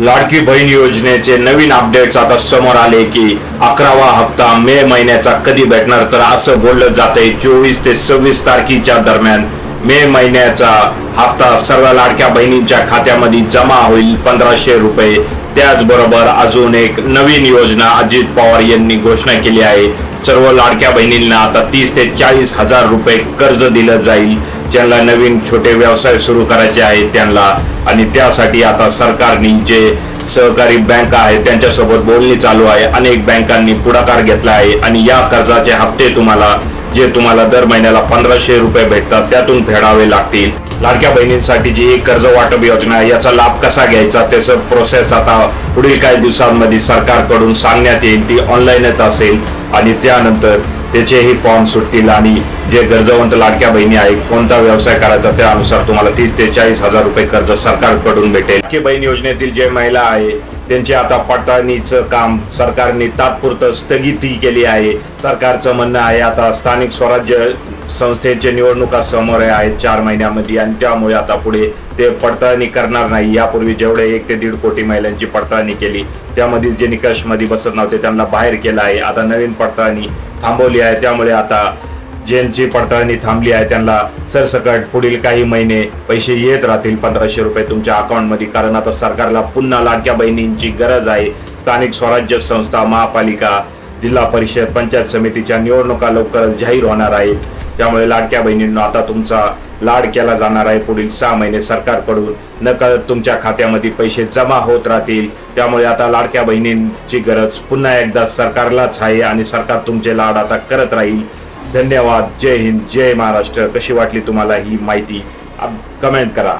लाडकी बहीण योजनेचे नवीन अपडेट्स आता समोर आले की अकरावा हप्ता मे महिन्याचा कधी भेटणार? तर असं बोललं जातंय चोवीस ते सव्वीस तारखेच्या दरम्यान. मे महिन्याचा हप्ता सर्व लाडक्या बहिणींच्या खात्यामध्ये जमा होईल पंधराशे रुपये. त्याचबरोबर अजून एक नवीन योजना अजित पवार यांनी घोषणा केली आहे. सर्व लाडक्या बहिणींना आता तीस ते चाळीस हजार रुपये कर्ज दिलं जाईल. ज्यांना नवीन छोटे व्यवसाय सुरू करायचे आहेत त्यांना. आणि त्यासाठी आता सरकारने जे सहकारी बँक आहेत त्यांच्यासोबत बोलणी चालू आहे. अनेक बँकांनी पुढाकार घेतला आहे. आणि या कर्जाचे हप्ते तुम्हाला जे तुम्हाला दर महिन्याला पंधराशे रुपये भेटतात त्यातून फेडावे लागतील. लाडक्या बहिणींसाठी जी एक कर्ज वाटप योजना आहे याचा लाभ कसा घ्यायचा? त्याचं प्रोसेस आता पुढील काही दिवसांमध्ये सरकारकडून सांगण्यात येईल. ती ऑनलाईनच असेल. आणि त्यानंतर त्याचेही फॉर्म सुटतील आणि जे गरजवंत लाडक्या बहिणी आहेत कोणता व्यवसाय करायचा त्यानुसार तुम्हाला तीस ते चाळीस हजार रुपये कर्ज सरकारकडून भेटेल. लाडकी बहीण योजनेतील जे महिला आहे त्यांचे आता पडताळणीचं काम सरकारने तात्पुरतं स्थगिती केली आहे. सरकारचं म्हणणं आहे आता स्थानिक स्वराज्य संस्थेच्या निवडणुका समोर आहेत चार महिन्यामध्ये आणि त्यामुळे आता पुढे ते पडताळणी करणार नाही. यापूर्वी जेवढे एक ते दीड कोटी महिलांची पडताळणी केली त्यामध्ये जे निकषमध्ये बसत नव्हते त्यांना बाहेर केलं आहे. आता नवीन पडताळणी थांबवली आहे त्यामुळे आता ज्यांची पडताळणी थांबली आहे. त्यांना सरसकट पुढील काही महिने पैसे येत राहतील. पंधराशे रुपये तुमच्या अकाउंटमध्ये. कारण आता सरकारला पुन्हा लाडक्या बहिणींची गरज आहे. स्थानिक स्वराज्य संस्था महापालिका जिल्हा परिषद पंचायत समितीच्या निवडणुका लवकरच जाहीर होणार आहेत त्यामुळे लाडक्या बहिणींना आता तुमचा लाड केला जाणार आहे. पुढील सहा महिने सरकारकडून नकळत तुमच्या खात्यामध्ये पैसे जमा होत राहतील. त्यामुळे आता लाडक्या बहिणींची गरज पुन्हा एकदा सरकारलाच आहे आणि सरकार तुमचे लाड आता करत राहील. धन्यवाद. जय हिंद जय महाराष्ट्र. कशी वाटली तुम्हाला ही माहिती? कमेंट करा.